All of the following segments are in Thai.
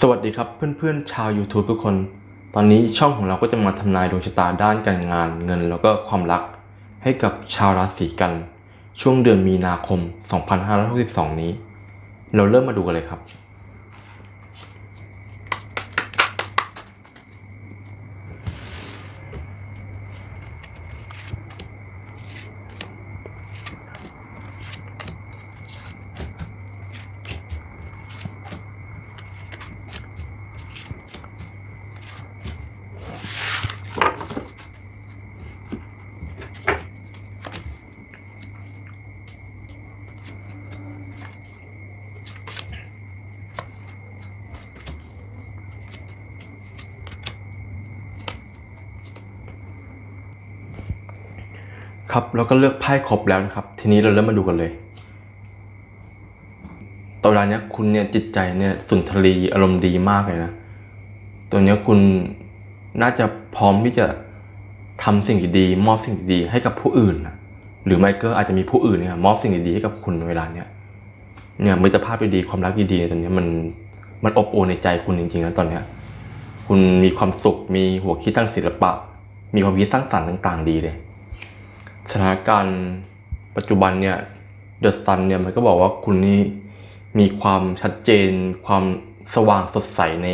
สวัสดีครับเพื่อนๆชาว YouTube ทุกคน ตอนนี้ช่องของเราก็จะมาทำนายดวงชะตาด้านการงานเงินแล้วก็ความรัก ให้กับชาวราศีกัน ช่วงเดือนมีนาคม 2562 นี้ เราเริ่มมาดูกันเลยครับ ครับแล้วก็เลือกไพ่ครบแล้วนะครับ ทีนี้เราเริ่มมาดูกันเลยตอนนี้คุณเนี่ยจิตใจเนี่ยสุนทรีอารมณ์ดีมากเลยนะตัวเนี้ยคุณน่าจะพร้อมที่จะทำสิ่งดีๆมอบสิ่งดีๆให้กับผู้อื่นนะหรือไม่ก็อาจจะมีผู้อื่นเนี่ยมอบสิ่งดีๆให้กับคุณในเวลาเนี้ยเนี่ยมิตรภาพดีๆความรักดีๆตอนเนี้ยมันมันอบอวลในใจคุณจริงๆนะตอนเนี้ยคุณมีความสุขมีหัวคิดทางศิลปะ มีความคิดสร้างสรรค์ต่าง ๆ ดีเลย สถานการณ์ปัจจุบันเนี่ยเดอะซันเนี่ยมันก็บอกว่าคุณนี่มีความชัดเจน ความสว่างสดใสใน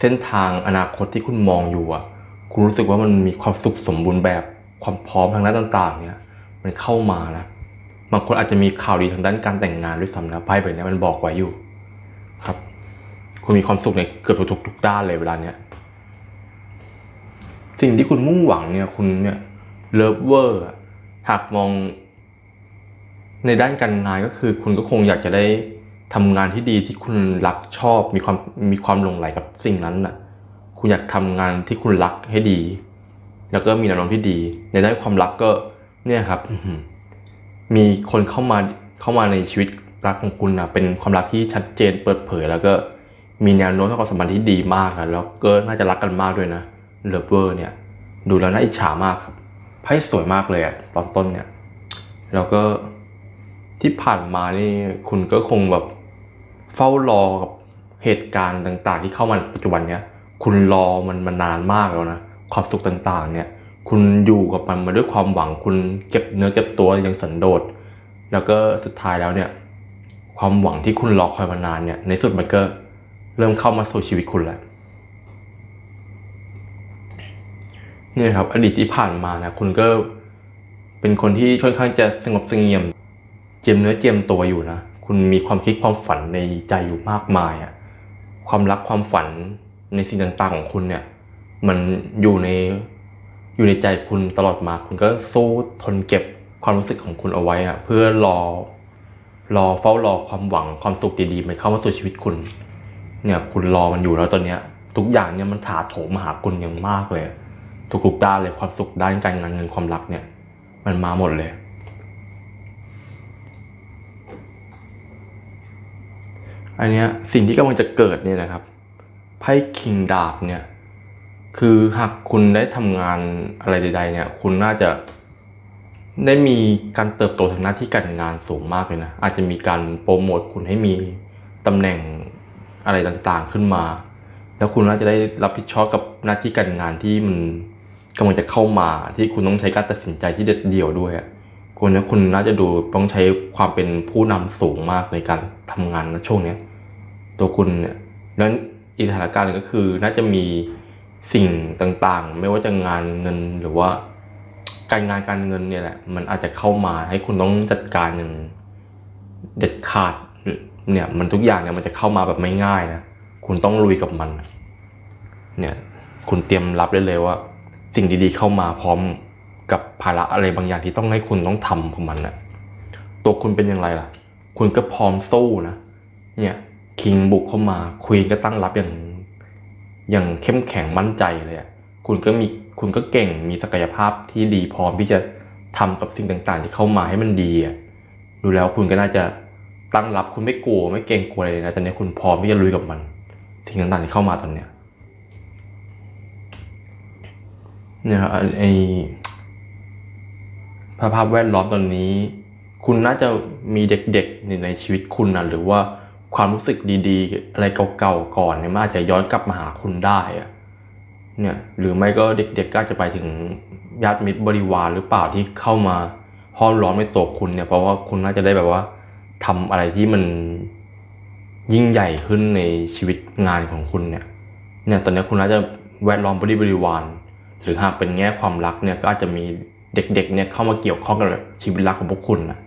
เส้นทางอนาคตที่คุณมองอยู่อะ คุณรู้สึกว่ามันมีความสุขสมบูรณ์แบบความพร้อมทางด้านต่าง ๆ เนี่ย มันเข้ามานะบางคนอาจจะมีข่าวดีทางด้านการแต่งงานด้วยซ้ำนะไพ่ใบนี้มันบอกไว้อยู่ ครับ คุณมีความสุขในเกือบทุกๆด้านเลยเวลาเนี้ยสิ่งที่คุณมุ่งหวังเนี่ย คุณเนี่ย เลิฟเวอร์หากมอง ในด้านการงานก็คือ คุณก็คงอยากจะได้ทำงานที่ดีที่คุณรักชอบมีความมีความลงใหลกับสิ่งนั้นน่ะ คุณอยากทำงานที่คุณรักให้ดี แล้วก็มีแนวโน้มที่ดี ในด้านความรักก็เนี่ยครับมีคนเข้ามาเข้ามาในชีวิตรักของคุณนะเป็นความรักที่ชัดเจนเปิดเผย แล้วก็มีแนวโน้มทางความสัมพันธ์ที่ดีมากนะแล้วก็น่าจะรักกันมากด้วยนะเลิฟเวอร์เนี่ย ดูแล้วน่าอิจฉามากครับ ไพ่สวยมากเลยอะตอนต้นเนี่ยแล้วก็ที่ผ่านมานี่คุณก็คงแบบเฝ้ารอกับเหตุการณ์ต่างๆ ที่เข้ามาปัจจุบันเนี้ยคุณรอมันมานานมากแล้วนะความสุขต่างๆ เนี่ย คุณอยู่กับมันมาด้วยความหวัง คุณเก็บเนื้อเก็บตัวอย่างสันโดษแล้วก็สุดท้ายแล้วเนี่ย ความหวังที่คุณรอคอยมานานเนี่ย ในสุดมันก็เริ่มเข้ามาสู่ชีวิตคุณแล้ว เนี่ยครับ อดีตที่ผ่านมานะคุณก็เป็นคนที่ค่อนข้างจะสงบเสงี่ยม เจียมเนื้อเจียมตัวอยู่นะคุณมีความคิดความฝันในใจอยู่มากมายอะความรักความฝันในสิ่งต่างๆของคุณเนี่ย มันอยู่ในอยู่ในใจคุณตลอดมา คุณก็สู้ทนเก็บความรู้สึกของคุณเอาไว้อะเพื่อรอรอเฝ้ารอความหวังความสุขดีๆมันเข้ามาสู่ชีวิตคุณ เนี่ย คุณรอมันอยู่แล้วตอนเนี้ย ทุกอย่างเนี่ยมันถาโถมมาหาคุณอย่างมากเลย ทุกๆด้านเลยความสุขด้านการงานเงินความรักเนี่ย มันมาหมดเลย อันเนี้ยสิ่งที่กำลังจะเกิดเนี่ยนะครับไพ่คิงดาบเนี่ย คือหากคุณได้ทำงานอะไรใด ๆ เนี่ย คุณน่าจะได้มีการเติบโตทางหน้าที่การงานสูงมากเลยนะ อาจจะมีการโปรโมทคุณให้มีตำแหน่งอะไรต่างๆขึ้นมา แล้วคุณน่าจะได้รับผิดชอบกับหน้าที่การงานที่มัน กำลังจะเข้ามาที่คุณต้องใช้การตัดสินใจที่เด็ดเดี่ยวด้วยคนนี้คุณน่าจะดูต้องใช้ความเป็นผู้นำสูงมากในการทำงานในช่วงเนี้ยตัวคุณเนี่ยนั้นอีกสถานการณ์ก็คือน่าจะมีสิ่งต่างๆ ไม่ว่าจะงานเงินหรือว่า การงานการเงินเนี่ยแหละ มันอาจจะเข้ามาให้คุณต้องจัดการอย่างเด็ดขาดเนี่ยมันทุกอย่างเนี่ยมันจะเข้ามาแบบไม่ง่ายนะคุณต้องลุยกับมัน เนี่ย คุณเตรียมรับได้เลยว่า สิ่งดีๆเข้ามาพร้อมกับภาระอะไรบางอย่างที่ต้องให้คุณต้องทำของมันนะตัวคุณเป็นอย่างไรล่ะ คุณก็พร้อมสู้นะ เนี่ยคิงบุกเข้ามาคุยก็ตั้งรับอย่างอย่างเข้มแข็งมั่นใจเลยอะคุณก็มีคุณก็เก่งมีศักยภาพที่ดีพร้อมที่จะทำกับสิ่งต่างๆ ที่เข้ามาให้มันดีอะดูแล้วคุณก็น่าจะตั้งรับคุณไม่กลัวไม่เกรงกลัวเลยนะตอนนี้คุณพร้อมที่จะลุยกับมันสิ่งต่างๆที่เข้ามาตอนเนี้ย เนี่ยครับไอภาพแวดล้อมตอนนี้ คุณน่าจะมีเด็กๆในในชีวิตคุณนะหรือว่าความรู้สึกดีๆ อะไรเก่าๆก่อนเนี่ยมันอาจจะย้อนกลับมาหาคุณได้อะเนี่ยหรือไม่ก็เด็กๆก็อาจจะไปถึงญาติมิตรบริวารหรือเปล่าที่เข้ามาห้อมล้อมในตัวคุณเนี่ยเพราะว่าคุณน่าจะได้แบบว่าทำอะไรที่มันยิ่งใหญ่ขึ้นในชีวิตงานของคุณเนี่ยเนี่ยตอนนี้คุณน่าจะแวดล้อมบริบริวาร หรือหากเป็นแง่ความรักเนี่ยก็อาจจะมีเด็กๆเนี่ยเข้ามาเกี่ยวข้องกับชีวิตรักของพวกคุณนะ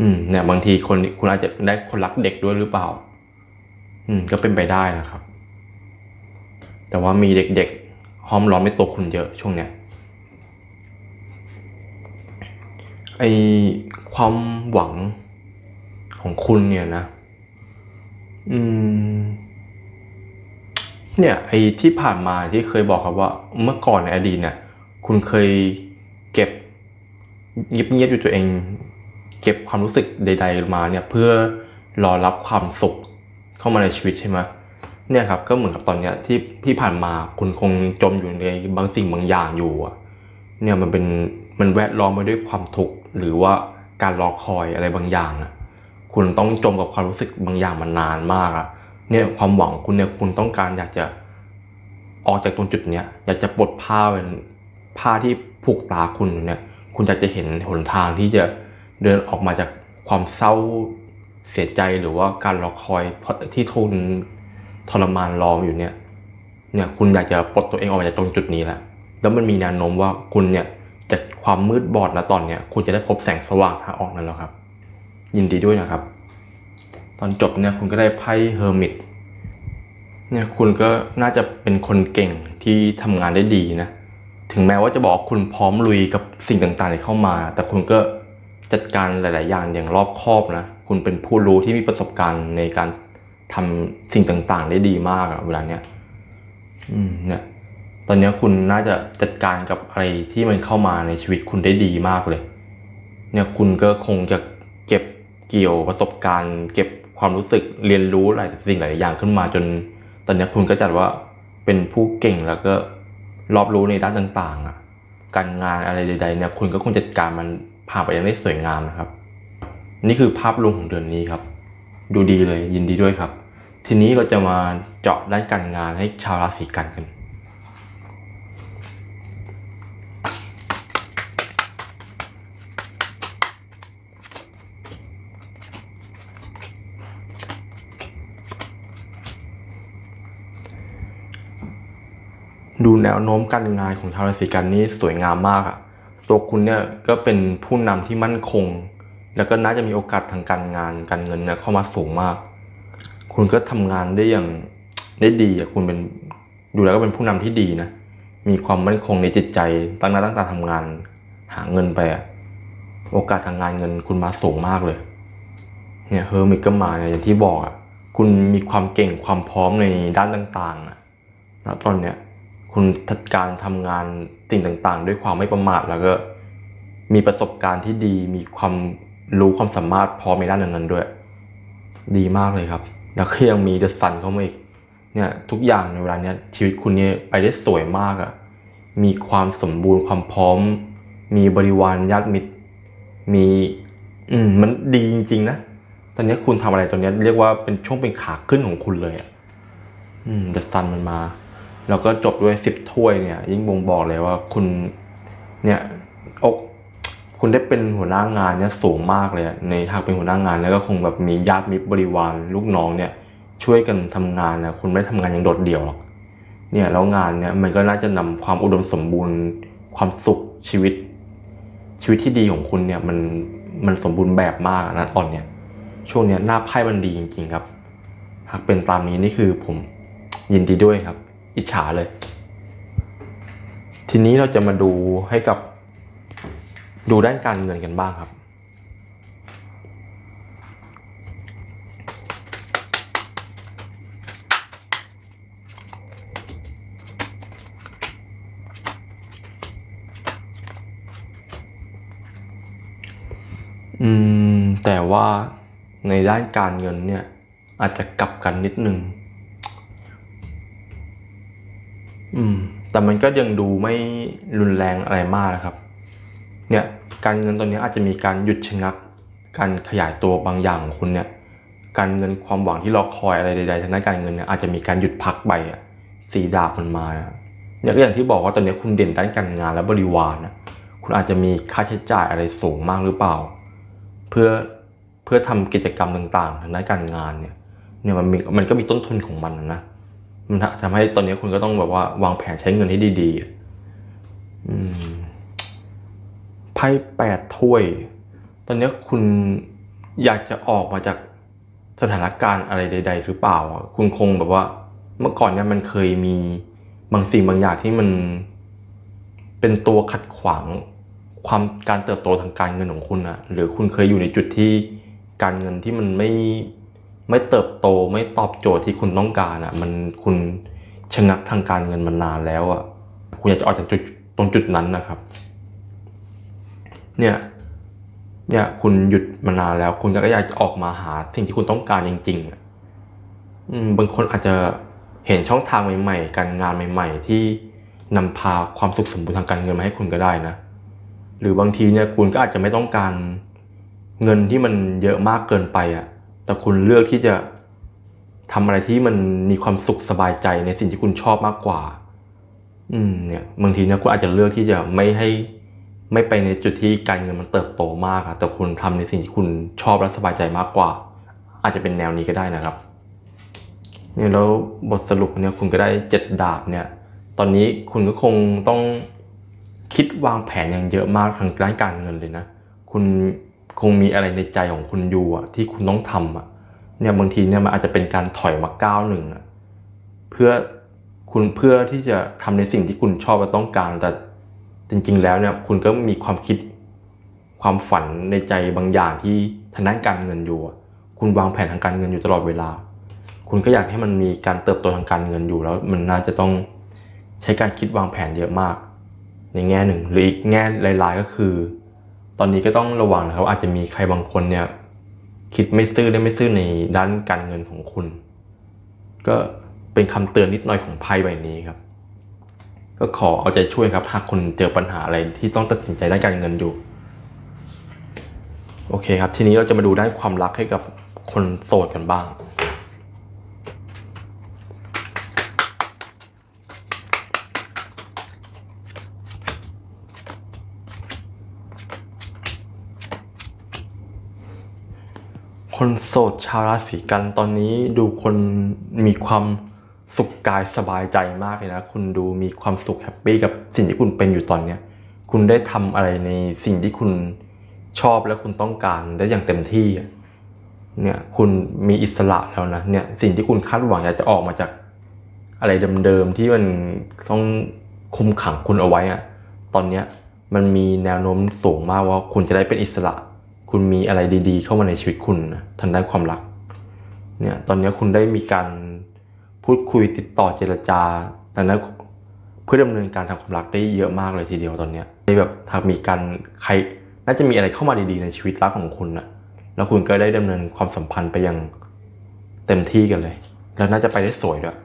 อืมเนี่ยบางทีคนคุณอาจจะได้คนรักเด็กด้วยหรือเปล่า อืม ก็เป็นไปได้นะครับ แต่ว่ามีเด็กๆห้อมล้อมในตัวคุณเยอะช่วงเนี้ยไอความหวังของคุณเนี่ยนะ อืม เนี่ยไอ้ที่ผ่านมาที่เคยบอกครับว่าเมื่อก่อนในอดีตเนี่ยคุณเคยเก็บเงียบๆอยู่ตัวเอง เก็บความรู้สึกใด ๆ มาเนี่ยเพื่อรอรับความสุขเข้ามาในชีวิตใช่ไหมเนี่ยครับก็เหมือนกับตอนเนี้ยที่ที่ผ่านมาคุณคงจมอยู่ในบางสิ่งบางอย่างอยู่อะเนี่ยมันเป็นมันแวดล้อมไปด้วยความทุกข์หรือว่าการรอคอยอะไรบางอย่างอะคุณต้องจมกับความรู้สึกบางอย่างมานานมากอะ เนี่ยความหวังคุณเนี่ยคุณต้องการอยากจะออกจากตรงจุดเนี้ยอยากจะปลดผ้าเป็นผ้าที่ผูกตาคุณอยู่เนี่ย คุณอยากจะเห็นหนทางที่จะเดินออกมาจากความเศร้าเสียใจหรือว่าการรอคอยที่ทุนทรมานรออยู่เนี่ย เนี่ยคุณอยากจะปลดตัวเองออกจากตรงจุดนี้แหละแล้วมันมีแนวโน้มว่าคุณเนี่ยจากความมืดบอดนะตอนเนี้ยคุณจะได้พบแสงสว่างทางออกนั่นแล้วครับ ยินดีด้วยนะครับ ตอนจบเนี่ยคุณก็ได้ไพ่เฮอร์มิตเนี่ยคุณก็น่าจะเป็นคนเก่งที่ทำงานได้ดีนะ ถึงแม้ว่าจะบอกคุณพร้อมลุยกับสิ่งต่างๆที่เข้ามา แต่คุณก็จัดการหลาย ๆ อย่างอย่างรอบคอบนะ คุณเป็นผู้รู้ที่มีประสบการณ์ในการทำสิ่งต่างๆ ได้ดีมากเวลาเนี้ยอืมเนี่ยตอนนี้คุณน่าจะจัดการกับอะไรที่มันเข้ามาในชีวิตคุณได้ดีมากเลย เนี่ยคุณก็คงจะเก็บเกี่ยวประสบการณ์ เก็บ ความรู้สึกเรียนรู้หลายสิ่งหลายอย่างขึ้นมาจน ตอนนี้คุณก็จัดว่าเป็นผู้เก่งแล้วก็รอบรู้ในด้านต่างๆอะการงานอะไรใดๆเนี่ยคุณก็คงจัดการมันผ่านไปอย่างได้สวยงามนะครับ นี่คือภาพรวมของเดือนนี้ครับ ดูดีเลยยินดีด้วยครับ ทีนี้เราจะมาเจาะด้านการงานให้ชาวราศีกันกัน ดูแนวโน้มการงานของชาวราศีกันนี่สวยงามมากอะตัวคุณเนี่ยก็เป็นผู้นำที่มั่นคง แล้วก็น่าจะมีโอกาสทางการงานการเงินเนี่ยเข้ามาสูงมาก คุณก็ทำงานได้อย่างได้ดีอะคุณเป็นดูแล้วก็เป็นผู้นำที่ดีนะมีความมั่นคงในจิตใจตั้งหน้าตั้งตาทำงาน หาเงินไปอะโอกาสทางงานเงินคุณมาสูงมากเลย เนี่ยเฮอร์มิตก็มาเนี่ยอย่างที่บอกอะคุณมีความเก่งความพร้อมในด้านต่างๆอะแล้วตอนเนี้ย คุณจัดการทำงานสิ่งต่างๆ ด้วยความไม่ประมาทแล้วก็ มีประสบการณ์ที่ดีมีความรู้ความสามารถพอในด้านนั้นๆด้วย ดีมากเลยครับ แล้วก็ยังมีเดอะซันเข้ามาอีกเนี่ยทุกอย่างในเวลาเนี้ยชีวิตคุณเนี่ยไปได้สวยมากอะ่ะมีความสมบูรณ์ความพร้อม มีบริวารญาติมิตร มี อืม มันดีจริง ๆ นะ ตอนนี้คุณทำอะไรตอนนี้เรียกว่าเป็นช่วงเป็นขาขึ้นของคุณเลยอะ่ะ อืมเดอะซันมันมา แล้วก็จบด้วยสิบถ้วยเนี่ย ยิ่งบ่งบอกเลยว่าคุณเนี่ยอกคุณได้เป็นหัวหน้างานเนี่ยสูงมากเลยในหากเป็นหัวหน้างานแล้วก็คงแบบมีญาติมิตรบริวารลูกน้องเนี่ย ช่วยกันทำงานนะคุณไม่ได้ทำงานอย่างโดดเดี่ยวหรอกเนี่ยแล้วงานเนี่ยมันก็น่าจะนำความอุดมสมบูรณ์ ความสุขชีวิต ชีวิตที่ดีของคุณเนี่ยมันมันสมบูรณ์แบบมากนะตอนเนี้ยช่วงเนี้ยหน้าไพ่มันดีจริงๆครับ หากเป็นตามนี้นี่คือผมยินดีด้วยครับ อิจฉาเลย ทีนี้เราจะมาดูให้กับดูด้านการเงินกันบ้างครับ อืม แต่ว่าในด้านการเงินเนี่ย อาจจะกลับกันนิดนึง อืม แต่มันก็ยังดูไม่รุนแรงอะไรมากนะครับ เนี่ย การเงินตอนนี้อาจจะมีการหยุดชะงัก การขยายตัวบางอย่างของคุณเนี่ย การเงินความหวังที่รอคอยอะไรใดๆทางด้านการเงินเนี่ยอาจจะมีการหยุดพักไปอะสีดาบมันมานะเนี่ยก็อย่างที่บอกว่าตอนนี้คุณเด่นด้านการงานและบริวารนะคุณอาจจะมีค่าใช้จ่ายอะไรสูงมากหรือเปล่า เพื่อเพื่อทำกิจกรรมต่างๆทางด้านการงานเนี่ยเนี่ยมันมีมันก็มีต้นทุนของมันนะ มันทำให้ตอนนี้คุณก็ต้องแบบว่าวางแผนใช้เงินให้ดีๆไพ่แปดถ้วย ตอนนี้คุณอยากจะออกมาจากสถานการณ์อะไรใด ๆ หรือเปล่า คุณคงแบบว่า เมื่อก่อนเนี่ยมันเคยมีบางสิ่งบางอย่างที่มัน เป็นตัวขัดขวางความการเติบโตทางการเงินของคุณอะหรือคุณเคยอยู่ในจุดที่การเงินที่มันไม่ ไม่เติบโตไม่ตอบโจทย์ที่คุณต้องการอะมันคุณชะงักทางการเงินมานานแล้วอะคุณอยากจะออกจากจุดตรงจุดนั้นนะครับ เนี่ย เนี่ยคุณหยุดมานานแล้ว คุณก็อยากจะออกมาหาสิ่งที่คุณต้องการจริงๆอะอืมบางคนอาจจะเห็นช่องทางใหม่ๆ การงานใหม่ ๆ ที่นำพาความสุขสมบูรณ์ทางการเงินมาให้คุณก็ได้นะ หรือบางทีเนี่ยคุณก็อาจจะไม่ต้องการเงินที่มันเยอะมากเกินไปอะ่ะ แต่คุณเลือกที่จะทำอะไรที่มันมีความสุขสบายใจในสิ่งที่คุณชอบมากกว่า อืมเนี่ยบางทีเนี่ยคุณอาจจะเลือกที่จะไม่ให้ไม่ไปในจุดที่การเงินมันเติบโตมากอะแต่คุณทำในสิ่งที่คุณชอบและสบายใจมากกว่า อาจจะเป็นแนวนี้ก็ได้นะครับ เนี่ยแล้วบทสรุปเนี่ยคุณก็ได้เจ็ดดาบเนี่ย ตอนนี้คุณก็คงต้องคิดวางแผนอย่างเยอะมากทางด้านการเงินเลยนะ คุณ คงมีอะไรในใจของคุณอยู่อะที่คุณต้องทำอะเนี่ยบางทีเนี่ยมันอาจจะเป็นการถอยมาก้าวหนึ่งอะเพื่อคุณเพื่อที่จะทำในสิ่งที่คุณชอบและต้องการ แต่จริง ๆ แล้วเนี่ยคุณก็มีความคิดความฝันในใจบางอย่างที่ทางด้านการเงินอยู่ คุณวางแผนทางการเงินอยู่ตลอดเวลา คุณก็อยากให้มันมีการเติบโตทางการเงินอยู่แล้ว มันน่าจะต้องใช้การคิดวางแผนเยอะมาก ในแง่หนึ่งหรืออีกแง่หลาย ๆ ก็คือ ตอนนี้ก็ต้องระวังนะครับอาจจะมีใครบางคนเนี่ยคิดไม่ซื่อได้ไม่ซื่อในด้านการเงินของคุณ ก็เป็นคำเตือนนิดหน่อยของไพ่ใบนี้ครับ ก็ขอเอาใจช่วยครับหากคุณเจอปัญหาอะไรที่ต้องตัดสินใจด้านการเงินอยู่ โอเคครับ ทีนี้เราจะมาดูด้านความรักให้กับคนโสดกันบ้าง คนโสดชาวราศีกันตอนนี้ดูคนมีความสุขกายสบายใจมากเลยนะ คุณดูมีความสุขแฮปปี้กับสิ่งที่คุณเป็นอยู่ตอนเนี้ย คุณได้ทำอะไรในสิ่งที่คุณชอบและคุณต้องการได้อย่างเต็มที่เนี่ยคุณมีอิสระแล้วนะเนี่ยสิ่งที่คุณคาดหวังอยากจะออกมาจากอะไรเดิมๆที่มันต้องคุมขังคุณเอาไว้อะตอนเนี้ยมันมีแนวโน้มสูงมากว่าคุณจะได้เป็นอิสระ คุณมีอะไรดี ๆ เข้ามาในชีวิตคุณนะทางด้านความรัก เนี่ยตอนนี้คุณได้มีการพูดคุยติดต่อเจรจาแต่นั้นเพื่อดำเนินการทางความรักได้เยอะมากเลยทีเดียวตอนเนี้ยในแบบถ้ามีการใครน่าจะมีอะไรเข้ามาดีๆ ในชีวิตรักของคุณนะแล้วคุณก็ได้ดำเนินความสัมพันธ์ไปยังเต็มที่กันเลย แล้วน่าจะไปได้สวยด้วย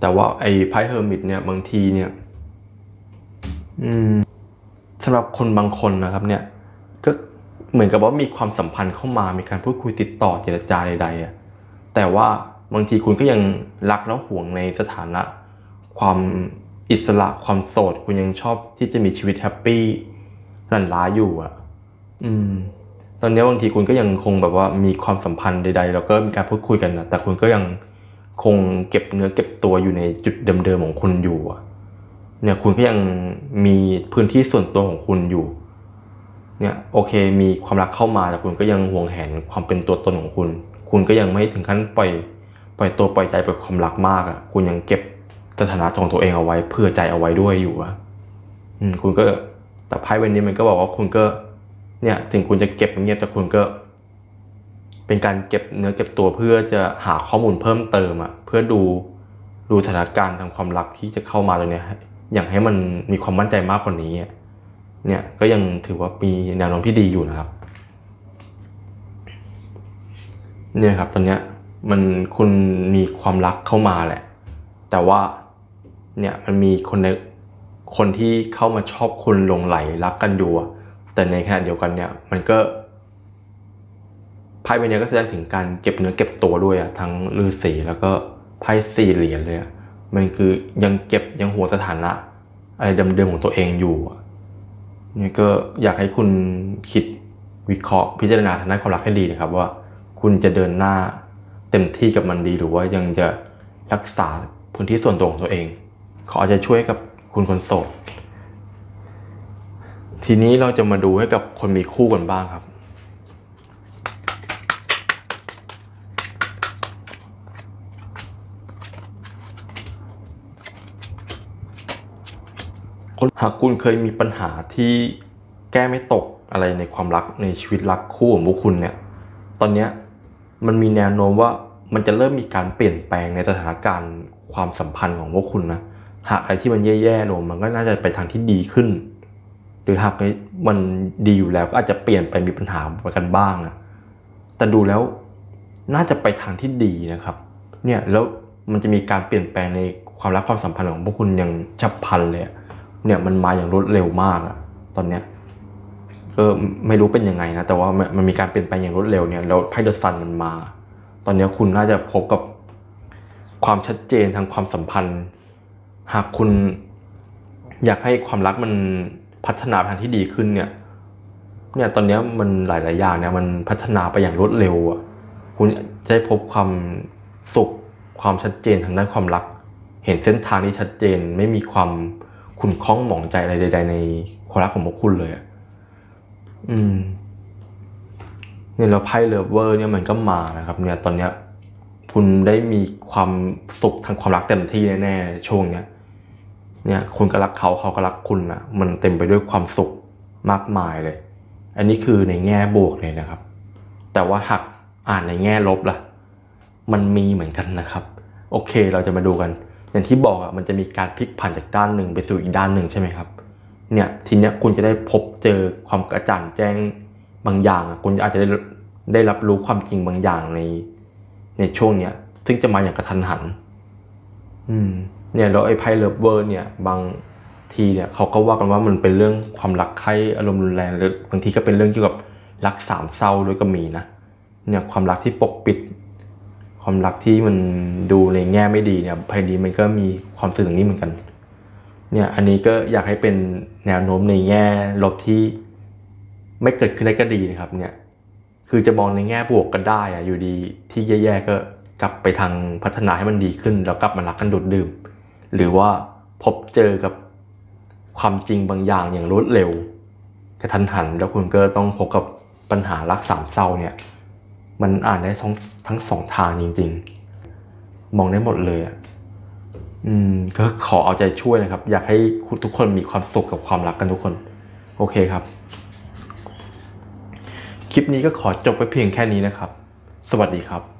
แต่ว่าไอ้ไพ่เฮอร์มิตเนี่ยบางทีเนี่ย อืม สำหรับคนบางคนนะครับเนี่ยก็เหมือนกับว่ามีความสัมพันธ์เข้ามามีการพูดคุยติดต่อเจรจาใดๆอะแต่ว่าบางทีคุณก็ยังรักแล้วห่วงในสถานะ ความอิสระความโสด คุณยังชอบที่จะมีชีวิตแฮปปี้รันล้าอยู่อะ อืม ตอนนี้บางทีคุณก็ยังคงแบบว่ามีความสัมพันธ์ใด ๆ แล้วก็มีการพูดคุยกันนะแต่คุณก็ยังคงเก็บเนื้อเก็บตัวอยู่ในจุดเดิมๆของคุณอยู่อะ เนี่ยคุณก็ยังมีพื้นที่ส่วนตัวของคุณอยู่ เนี่ยโอเคมีความรักเข้ามาแต่คุณก็ยังห่วงแหนความเป็นตัวตนของคุณ คุณก็ยังไม่ถึงขั้นปล่อยปล่อยตัวปล่อยใจไปความรักมากอะ คุณยังเก็บสถานะของตัวเองเอาไว้ เพื่อใจเอาไว้ด้วยอยู่อะอืมคุณก็แต่ไพ่ใบนี้มันก็บอกว่าคุณก็ เนี่ย ถึงคุณจะเก็บเงียบแต่คุณก็ เป็นการเก็บเนื้อเก็บตัวเพื่อจะหาข้อมูลเพิ่มเติมอะ เพื่อดูดูสถานการณ์ทางความรักที่จะเข้ามาตรงเนี้ย อยางให้มันมีความมั่นใจมากกว่านี้ เนี่ยก็ยังถือว่ามีแนวโน้มที่ดีอยู่นะครับ เนี่ยครับตอนเนี้ยมันคุณมีความรักเข้ามาแหละ แต่ว่าเนี่ยมันมีคนในคนที่เข้ามาชอบคุณหลงไหลรักกันอยู่แต่ในขณะเดียวกันเนี่ยมันก็ไพ่ใบเนี้ยก็แสดงถึงการเก็บเนื้อเก็บตัวด้วยอะทั้งฤาษีแล้วก็ไพ่สี่เหรียญเลยอะ มันคือยังเก็บยังหัวสถานะ อะไรเดิมๆของตัวเองอยู่นี่ก็อยากให้คุณคิดวิเคราะห์พิจารณาทางด้านความรักให้ดีนะครับ ว่าคุณจะเดินหน้าเต็มที่กับมันดีหรือว่ายังจะรักษาพื้นที่ส่วนตัวของตัวเอง ขออาจจะช่วยกับคุณคนโสดทีนี้เราจะมาดูให้กับคนมีคู่กันบ้างครับ คน หากคุณเคยมีปัญหาที่แก้ไม่ตกอะไรในความรักในชีวิตรักคู่ของพวกคุณเนี่ย ตอนเนี้ยมันมีแนวโน้มว่ามันจะเริ่มมีการเปลี่ยนแปลงในสถานการณ์ความสัมพันธ์ของพวกคุณนะ หากอะไรที่มันแย่ๆลงมันก็น่าจะไปทางที่ดีขึ้น หรือหากมันดีอยู่แล้วก็อาจจะเปลี่ยนไปมีปัญหาไปกันบ้างนะแต่ดูแล้วน่าจะไปทางที่ดีนะครับ เนี่ยแล้วมันจะมีการเปลี่ยนแปลงในความรักความสัมพันธ์ของพวกคุณอย่างฉับพลันเลยอะ เนี่ยมันมาอย่างรวดเร็วมากอะตอนเนี้ยก็ไม่รู้เป็นยังไงนะแต่ว่ามันมีการเปลี่ยนแปอย่างรวดเร็วเนี่ยแล้วไพ่เดอะซันมันมา ตอนเนี้ยคุณน่าจะพบกับความชัดเจนทางความสัมพันธ์ หากคุณอยากให้ความรักมันพัฒนาทางที่ดีขึ้นเนี่ย เนี่ยตอนเนี้ยมันหลาย ๆ อย่างเนี่ยมันพัฒนาไปอย่างรวดเร็วอะคุณจะได้พบความสุขความชัดเจนทางด้านความรัก เห็นเส้นทางที่ชัดเจนไม่มีความ ขุ่นข้องหมองใจอะไรใด ๆ ในความรักของพวกคุณเลยอะอืมเนี่ยแล้วไพ่เลเวอร์เนี่ยมันก็มานะครับ เนี่ยตอนเนี้ย คุณได้มีความสุขทางความรักเต็มที่แน่ๆช่วงเนี้ยเนี่ยคุณก็รักเขาเขาก็รักคุณนะมันเต็มไปด้วยความสุขมากมายเลย อันนี้คือในแง่บวกเลยนะครับ แต่ว่าหากอ่านในแง่ลบล่ะ มันมีเหมือนกันนะครับ โอเคเราจะมาดูกัน อย่างที่บอกอะมันจะมีการพลิกผันจากด้านหนึ่งไปสู่อีกด้านหนึ่งใช่ไหมครับ เนี่ยทีเนี้ยคุณจะได้พบเจอความกระจ่างแจ้งบางอย่างอะคุณอาจจะได้ได้รับรู้ความจริงบางอย่างในในช่วงเนี้ยซึ่งจะมาอย่างกระทันหัน อืม เนี่ยแล้วไอ้ไพ่เลิฟเวอร์เนี่ย บางทีเนี่ยเขาก็ว่ากันว่ามันเป็นเรื่องความรักใคร่อารมณ์รุนแรงหรือบางทีก็เป็นเรื่องเกี่ยวกับรักสามเศร้าด้วยก็มีนะเนี่ยความรักที่ปกปิด ความรักที่มันดูในแง่ไม่ดีเนี่ยไพ่นี้มันก็มีความสื่อตรงนี้เหมือนกัน เนี่ยอันนี้ก็อยากให้เป็นแนวโน้มในแง่ลบที่ไม่เกิดขึ้นได้ก็ดีนะครับ เนี่ย คือจะมองในแง่บวกก็ได้อะอยู่ดีที่แย่ๆก็กลับไปทางพัฒนาให้มันดีขึ้น แล้วกลับมารักกันโดดดื่ม หรือว่าพบเจอกับความจริงบางอย่างอย่างรวดเร็วกระทันหัน แล้วคุณก็ต้องพบกับปัญหารักสามเศร้าเนี่ย มันอ่านได้ทั้งทั้งสองทางจริง ๆ มองได้หมดเลยอะอืมก็ขอเอาใจช่วยนะครับ อยากให้ทุกคนมีความสุขกับความรักกันทุกคน โอเคครับ คลิปนี้ก็ขอจบไปเพียงแค่นี้นะครับ สวัสดีครับ